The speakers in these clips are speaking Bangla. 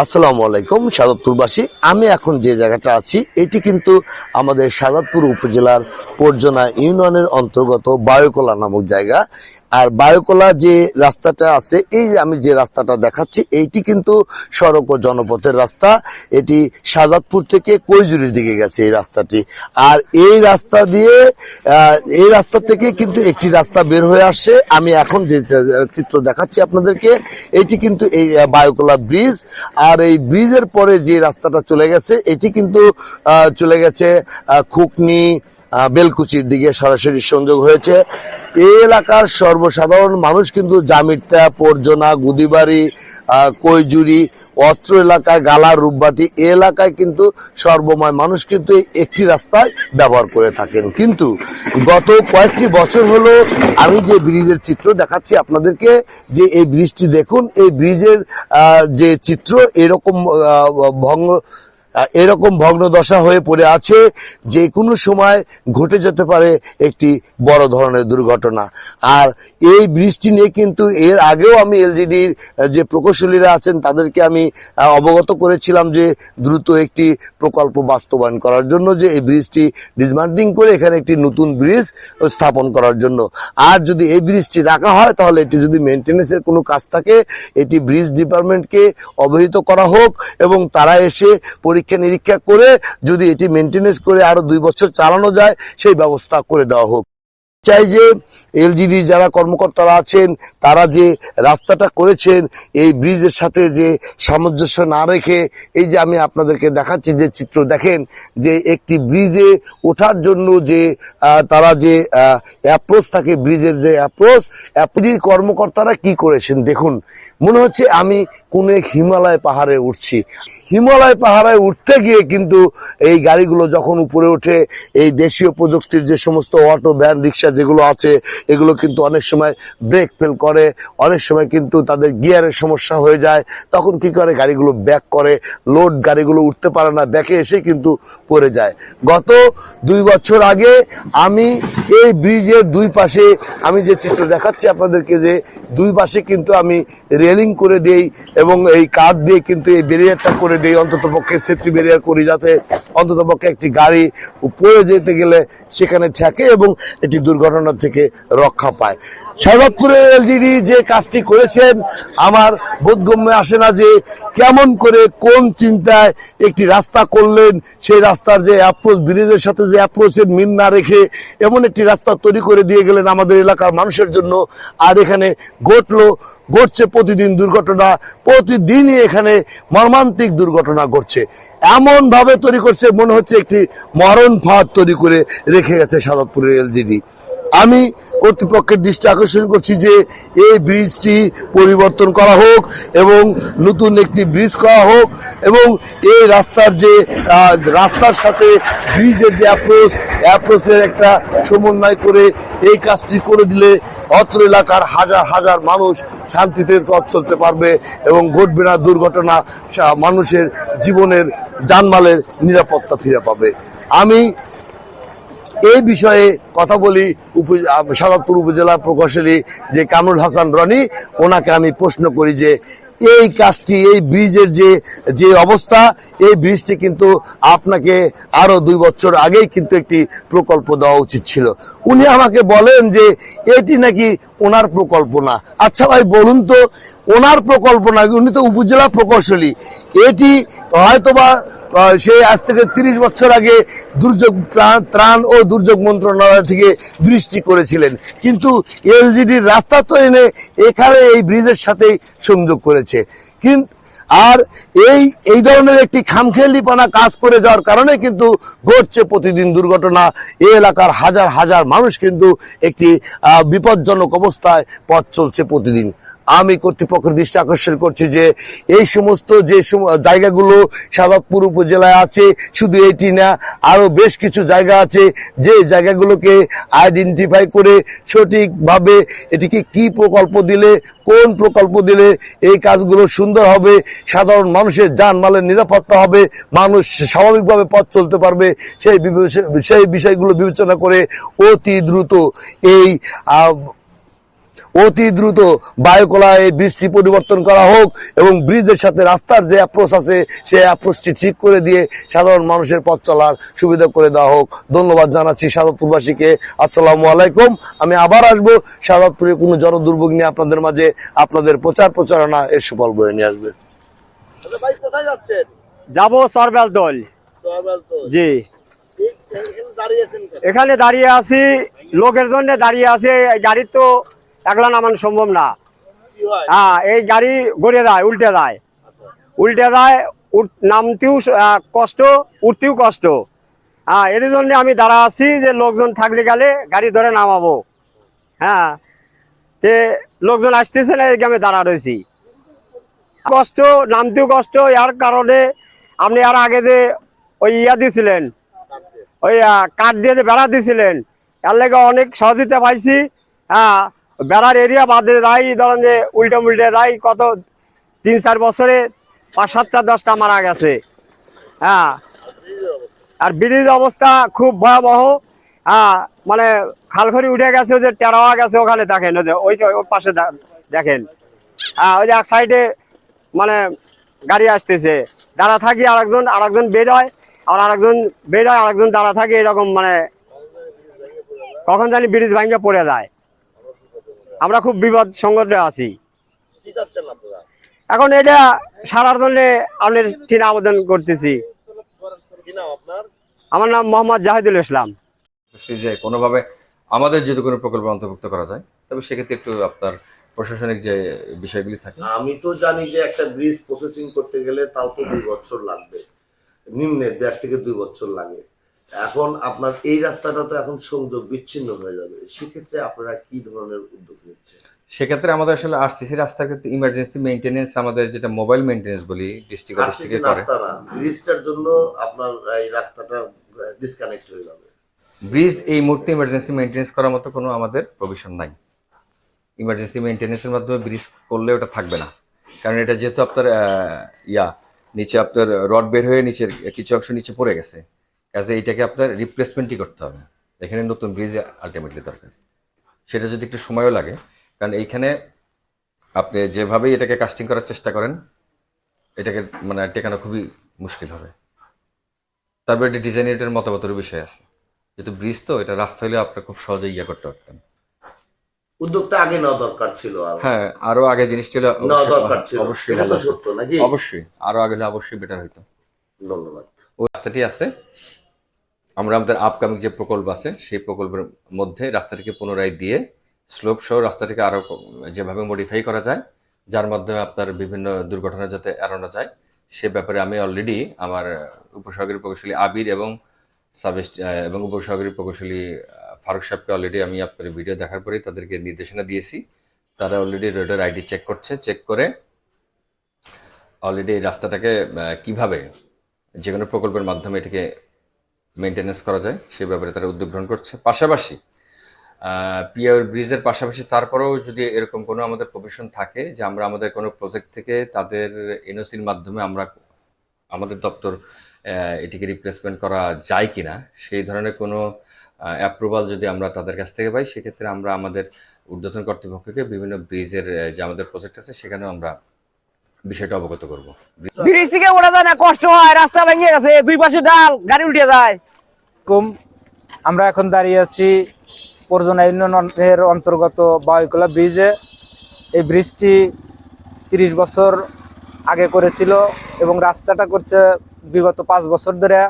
আসসালামু আলাইকুম, সাদতপুরবাসী। আমি এখন যে জায়গাটা আছি, এটি কিন্তু আমাদের সাদাতপুর উপজেলার পর্যনা ইউনিয়নের অন্তর্গত বায়ুকলা নামক জায়গা। আর বায়ুকলা যে রাস্তাটা আছে, এই আমি যে রাস্তাটা দেখাচ্ছি, এইটি কিন্তু সড়ক ও জনপথের রাস্তা। এটি সাজাদপুর থেকে কৈজুরির দিকে গেছে এই রাস্তাটি। আর এই রাস্তা দিয়ে এই রাস্তা থেকে কিন্তু একটি রাস্তা বের হয়ে আসছে। আমি এখন যে চিত্র দেখাচ্ছি আপনাদেরকে, এটি কিন্তু এই বায়ুকলা ব্রিজ। আর এই ব্রিজের পরে যে রাস্তাটা চলে গেছে, এটি কিন্তু চলে গেছে খুকনি বেলকুচির দিকে সরাসরি সংযোগ হয়েছে। এই এলাকার সর্বসাধারণ মানুষ কিন্তু জামিরতা পর্জনা, গুদিবাড়ি কৈজুরি, অত্র এলাকায় গালা রূপবাটি এই এলাকায় কিন্তু সর্বময় মানুষ কিন্তু একটি রাস্তায় ব্যবহার করে থাকেন। কিন্তু গত কয়েকটি বছর হলো আমি যে ব্রিজের চিত্র দেখাচ্ছি আপনাদেরকে, যে এই ব্রিজটি দেখুন, এই ব্রিজের যে চিত্র এরকম ভঙ্গ এরকম ভগ্ন দশা হয়ে পড়ে আছে যে কোনো সময় ঘটে যেতে পারে একটি বড় ধরনের দুর্ঘটনা। আর এই বৃষ্টি নিয়ে কিন্তু এর আগেও আমি এলজিডির যে প্রকৌশলীরা আছেন তাদেরকে আমি অবগত করেছিলাম যে দ্রুত একটি প্রকল্প বাস্তবায়ন করার জন্য যে এই ব্রিজটি ডিসমান্টিং করে এখানে একটি নতুন ব্রিজ স্থাপন করার জন্য। আর যদি এই ব্রিজটি রাখা হয় তাহলে এটি যদি মেনটেন্যান্সের কোনো কাজ থাকে, এটি ব্রিজ ডিপার্টমেন্টকে অবহিত করা হোক এবং তারা এসে পরীক্ষা নিরীক্ষা করে যদি এটি মেনটেন্স করে আরও দুই বছর চালানো যায়, সেই ব্যবস্থা করে দেওয়া হোক। চাই যে এলজিডি যারা কর্মকর্তারা আছেন, তারা যে রাস্তাটা করেছেন, এই ব্রিজের সাথে যে সামঞ্জস্য না রেখে, এই যে আমি আপনাদেরকে দেখাচ্ছি যে চিত্র, দেখেন যে একটি ব্রিজে ওঠার জন্য যে তারা যে অ্যাপ্রোচ থাকে, ব্রিজের যে অ্যাপ্রোচ অ্যাপ্রির কর্মকর্তারা কি করেছেন? দেখুন, মনে হচ্ছে আমি কোন এক হিমালয় পাহাড়ে উঠছি। হিমালয় পাহাড়ে উঠতে গিয়ে কিন্তু এই গাড়িগুলো যখন উপরে ওঠে, এই দেশীয় প্রযুক্তির যে সমস্ত অটো, ভ্যান, রিক্সা যেগুলো আছে, এগুলো কিন্তু অনেক সময় ব্রেক ফেল করে, অনেক সময় কিন্তু তাদের গিয়ারের সমস্যা হয়ে যায়। তখন কি করে? গাড়িগুলো ব্যাক করে লোড গাড়িগুলো উঠতে পারে না ব্যাকে এসে কিন্তু পড়ে যায়। গত দুই বছর আগে আমি এই ব্রিজের দুই পাশে, আমি যে চিত্র দেখাচ্ছি আপনাদেরকে যে দুই পাশে কিন্তু আমি রেলিং করে দেই এবং এই কাঠ দিয়ে কিন্তু এই ব্যারিয়ারটা করে দেই, অন্তত পক্ষে সেফটি ব্যারিয়ার করি যাতে অন্তত পক্ষে একটি গাড়ি পড়ে যেতে গেলে সেখানে ঠেকে এবং একটি দুর্ঘটনা থেকে রক্ষা পায়। শরৎপুরে এলজিডি যে কাজটি করেছেন, আমার বোধগম্যে আসে না যে কেমন করে, কোন চিন্তায় একটি রাস্তা করলেন, সেই রাস্তার যে অ্যাপ্রোচ ব্রিজের সাথে যে অ্যাপ্রোচের মিল না রেখে এমন একটি রাস্তা তৈরি করে দিয়ে গেলেন আমাদের এলাকার মানুষের জন্য। আর এখানে ঘটলো, ঘটছে প্রতিদিন দুর্ঘটনা, প্রতিদিনই এখানে মর্মান্তিক দুর্ঘটনা ঘটছে। এমন ভাবে তৈরি করছে, মনে হচ্ছে একটি মরণ ফাঁদ তৈরি করে রেখে গেছে সাদতপুরের এলজিডি। আমি কর্তৃপক্ষের দৃষ্টি আকর্ষণ করছি যে এই ব্রিজটি পরিবর্তন করা হোক এবং নতুন একটি ব্রিজ করা হোক এবং এই রাস্তার যে রাস্তার সাথে ব্রিজের যে অ্যাপ্রোচ অ্যাপ্রোচের একটা সমন্বয় করে এই কাজটি করে দিলে অত্র এলাকার হাজার হাজার মানুষ শান্তিতে পথ চলতে পারবে এবং ঘটবে না দুর্ঘটনা মানুষের জীবনের জানমালের নিরাপত্তা ফিরে পাবে। আমি এই বিষয়ে কথা বলি সাদাতপুর উপজেলা প্রকৌশলী যে কামরুল হাসান রনি, ওনাকে আমি প্রশ্ন করি যে এই কাজটি, এই ব্রিজের যে যে অবস্থা, এই ব্রিজটি কিন্তু আপনাকে আরও দুই বছর আগেই কিন্তু একটি প্রকল্প দেওয়া উচিত ছিল। উনি আমাকে বলেন যে এটি নাকি ওনার প্রকল্প না। আচ্ছা ভাই, বলুন তো, ওনার প্রকল্প না উনি তো উপজেলা প্রকৌশলী। এটি হয়তোবা সে আজ থেকে তিরিশ বছর আগে দুর্যোগ ত্রাণ- ও দুর্যোগ মন্ত্রণালয় থেকে বৃষ্টি করেছিলেন। কিন্তু এলজিডির রাস্তা তো এনে এখানে এই ব্রিজের সাথে সংযোগ করেছে। কিন্তু আর এই এই ধরনের একটি খামখেয়ালিপানা কাজ করে যাওয়ার কারণে কিন্তু ঘটছে প্রতিদিন দুর্ঘটনা। এই এলাকার হাজার হাজার মানুষ কিন্তু একটি বিপজ্জনক অবস্থায় পথ চলছে প্রতিদিন। আমি কর্তৃপক্ষের দৃষ্টি আকর্ষণ করছি যে এই সমস্ত যে জায়গাগুলো সাদাতপুর উপজেলায় আছে, শুধু এটি না আরও বেশ কিছু জায়গা আছে যে জায়গাগুলোকে আইডেন্টিফাই করে সঠিকভাবে এটিকে কি প্রকল্প দিলে, কোন প্রকল্প দিলে এই কাজগুলো সুন্দর হবে, সাধারণ মানুষের যানমালের নিরাপত্তা হবে, মানুষ স্বাভাবিকভাবে পথ চলতে পারবে, সেই সেই বিষয়গুলো বিবেচনা করে অতি দ্রুত এই অতি দ্রুত বায়ুকলায় ব্রিজটি পরিবর্তন করা হোক এবং ব্রিজের সাথে রাস্তার যে অ্যাপ্রোচ আছে সেই অ্যাপ্রোচটি ঠিক করে দিয়ে সাধারণ মানুষের পথ চলার সুবিধা করে দেওয়া হোক। ধন্যবাদ জানাচ্ছি সাদতপুরবাসীকে। আসসালামু আলাইকুম। আমি আবার আসব সাদতপুরে কোনো জনদুর্ভোগ নিয়ে আপনাদের মাঝে। আপনাদের প্রচার প্রচারণা এর সুফল বয়ে নিয়ে আসবে। ভাই কোথায় যাচ্ছেন? যাব সরবেল দল। জি। এখানে দাঁড়িয়ে আছি লোকের জন্য দাঁড়িয়ে আছি এই গাড়ির তো একলা নামানো সম্ভব না। হ্যাঁ এই গাড়ি গড়িয়ে দেয়, উল্টে দেয়। উল্টে দেয় নামতেও কষ্ট, উঠতেও কষ্ট। হ্যাঁ এর জন্য আমি দাঁড়া আছি যে লোকজন থাকলে গেলে গাড়ি ধরে নামাবো। হ্যাঁ তে লোকজন আসতেছে না এদিকে আমি দাঁড়া রয়েছি। কষ্ট, নামতেও কষ্ট, এর কারণে আপনি আর আগে যে ওই ইয়া দিছিলেন, ওই কাঠ দিয়ে যে বেড়া দিছিলেন, এর লেগে অনেক সহযোগিতা পাইছি। হ্যাঁ বেড়ার এরিয়া বাদে দেয় ধরেন যে উল্টে মুল্টে দেয় কত তিন, চার বছরে পাঁচ, সাতটা, দশটা মারা গেছে। হ্যাঁ। আর ব্রিজ অবস্থা খুব ভয়াবহ। হ্যাঁ মানে খালখড়ি উঠে গেছে যে টেরাওয়া গেছে ওখানে দেখেন, ওই যে, ওই পাশে দেখেন। হ্যাঁ ওই যে এক সাইডে মানে গাড়ি আসতেছে। দাঁড়া থাকি আরেকজন আরেকজন বের হয় আর আরেকজন বের হয়, আরেকজন দাঁড়া থাকে, এরকম মানে কখন জানি ব্রিজ ভাঙ্গে পড়ে যায়। আমরা খুব বিপদ সংকটে আছি। এখন এটা সারার জন্য আপনার ঠিক আবেদন করতেছি। আমার নাম মোহাম্মদ জাহিদুল ইসলাম। যে কোনোভাবে আমাদের যদি কোনো প্রকল্পে অন্তর্ভুক্ত করা যায় তবে সেক্ষেত্রে একটু আপনার প্রশাসনিক যে বিষয়গুলি থাকে। আমি তো জানি যে একটা ব্রিজ প্রসেসিং করতে গেলে তাও তো দুই বছর লাগবে। নিম্নে দেড় থেকে দুই বছর লাগে। এখন আপনার এই রাস্তাটা তো এখন সংযোগ বিচ্ছিন্ন হয়ে যাবে। সেক্ষেত্রে আপনারা কি ধরনের উদ্যোগ নিচ্ছেন? সেক্ষেত্রে আমাদের আসলে আরসিসি রাস্তার ক্ষেত্রে ইমার্জেন্সি মেইনটেনেন্স আমাদের যেটা মোবাইল মেইনটেনেন্স বলি ডিস্ট্রিক্ট অফিস থেকে করে। ব্রিজটার জন্য আপনার এই রাস্তাটা ডিসকানেক্ট হয়ে যাবে। ব্রিজ এই মুহূর্তে ইমার্জেন্সি মেইনটেনেন্স করার মতো কোনো আমাদের প্রভিশন নাই। ইমার্জেন্সি মেইনটেনেন্সের মাধ্যমে ব্রিজ করলে ওটা থাকবে না। কারণ এটা যেহেতু আপনার ইয়া নিচে আপনার রড বের হয়ে নিচের কিছু অংশ নিচে পড়ে গেছে। কাজে এটাকে আপনার রিপ্লেসমেন্টই করতে হবে। এখানে নতুন ব্রিজ আলটিমেটলি দরকার। সেটা যদি একটু সময়ও লাগে কারণ এইখানে আপনি যেভাবেই এটাকে কাস্টিং করার চেষ্টা করেন এটাকে মানে টেকানো খুবই মুশকিল হবে। তারপরে এটি ডিজাইনের মতামতের বিষয় আছে। যেহেতু ব্রিজ তো এটা রাস্তা হলে আপনার খুব সহজে ইয়ে করতে পারতেন উদ্যোগটা আগে নেওয়া দরকার ছিল হ্যাঁ আরও আগে জিনিসটা নেওয়া দরকার ছিল। অবশ্যই ভালো নাকি? অবশ্যই আরও আগে হলে অবশ্যই বেটার হতো ধন্যবাদ। ওই রাস্তাটি আছে। আমরা আমাদের আপকামিং যে প্রকল্প আছে, সেই প্রকল্পের মধ্যে রাস্তাটিকে পুনরায় দিয়ে স্লোপ সহ রাস্তাটিকে আরও যেভাবে মডিফাই করা যায়, যার মাধ্যমে আপনার বিভিন্ন দুর্ঘটনা যাতে এড়ানো যায়, সে ব্যাপারে আমি অলরেডি আমার উপসাগরী প্রকৌশলী আবির এবং সাবেস্ট এবং উপসাগরী প্রকৌশলী ফারুক সাহেবকে অলরেডি আমি আপনার ভিডিও দেখার পরেই তাদেরকে নির্দেশনা দিয়েছি। তারা অলরেডি রোডের আইডি চেক করছে চেক করে অলরেডি রাস্তাটাকে কীভাবে যে কোনো প্রকল্পের মাধ্যমে এটাকে মেনটেনেন্স করা যায় সে ব্যাপারে তারা উদ্যোগ গ্রহণ করছে। পাশাপাশি পিআর ব্রিজের পাশাপাশি তারপরেও যদি এরকম কোনো আমাদের প্রভিশন থাকে যে আমরা আমাদের কোনো প্রজেক্ট থেকে তাদের এনওসির মাধ্যমে আমরা আমাদের দপ্তর এটিকে রিপ্লেসমেন্ট করা যায় কিনা, সেই ধরনের কোনো অ্যাপ্রুভাল যদি আমরা তাদের কাছ থেকে পাই, সেক্ষেত্রে আমরা আমাদের ঊর্ধ্বতন কর্তৃপক্ষকে বিভিন্ন ব্রিজের যে আমাদের প্রজেক্ট আছে, সেখানেও আমরা বিষয়টা অবগত করব। ব্রিজ থেকে ওঠা যায় না কষ্ট হয় রাস্তা ভেঙে গেছে দুই পাশে ডাল গাড়ি উঠে যায়। কুম আমরা এখন দাঁড়িয়ে আছি পরজনা ইউনিয়নের অন্তর্গত বায়ুকলা ব্রিজে। এই ব্রিজটি তিরিশ বছর আগে করেছিল এবং রাস্তাটা করছে বিগত পাঁচ বছর ধরে।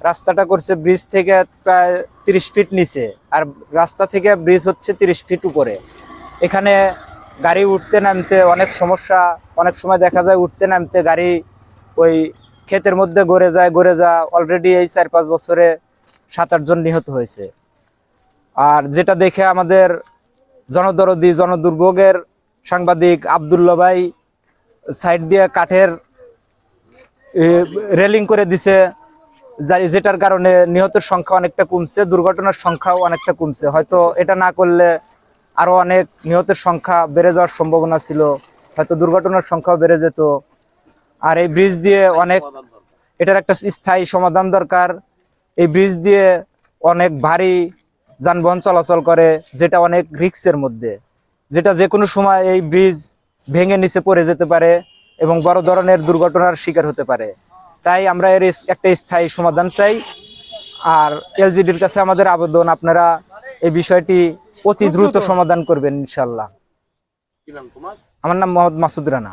রাস্তাটা করছে ব্রিজ থেকে প্রায় তিরিশ ফিট নিচে আর রাস্তা থেকে ব্রিজ হচ্ছে তিরিশ ফিট উপরে। এখানে গাড়ি উঠতে নামতে অনেক সমস্যা, অনেক সময় দেখা যায় উঠতে নামতে গাড়ি ওই ক্ষেতের মধ্যে গড়ে যায়, গড়ে যা অলরেডি এই চার পাঁচ বছরে সাত আটজন নিহত হয়েছে। আর যেটা দেখে আমাদের জনদরদি, জনদুর্ভোগের সাংবাদিক আবদুল্লা ভাই সাইড দিয়ে কাঠের রেলিং করে দিছে যেটার কারণে নিহতের সংখ্যা অনেকটা কমছে, দুর্ঘটনার সংখ্যাও অনেকটা কমছে। হয়তো এটা না করলে আরও অনেক নিহতের সংখ্যা বেড়ে যাওয়ার সম্ভাবনা ছিল, হয়তো দুর্ঘটনার সংখ্যাও বেড়ে যেত। আর এই ব্রিজ দিয়ে অনেক এটার একটা স্থায়ী সমাধান দরকার। এই ব্রিজ দিয়ে অনেক ভারী যানবাহন চলাচল করে, যেটা অনেক রিক্সের মধ্যে, যেটা যে কোনো সময় এই ব্রিজ ভেঙে নিচে পড়ে যেতে পারে এবং বড় ধরনের দুর্ঘটনার শিকার হতে পারে। তাই আমরা এর একটা স্থায়ী সমাধান চাই। আর এলজিডির কাছে আমাদের আবেদন, আপনারা এই বিষয়টি অতি দ্রুত সমাধান করবেন ইনশাল্লাহ আমার নাম মোহাম্মদ মাসুদ রানা।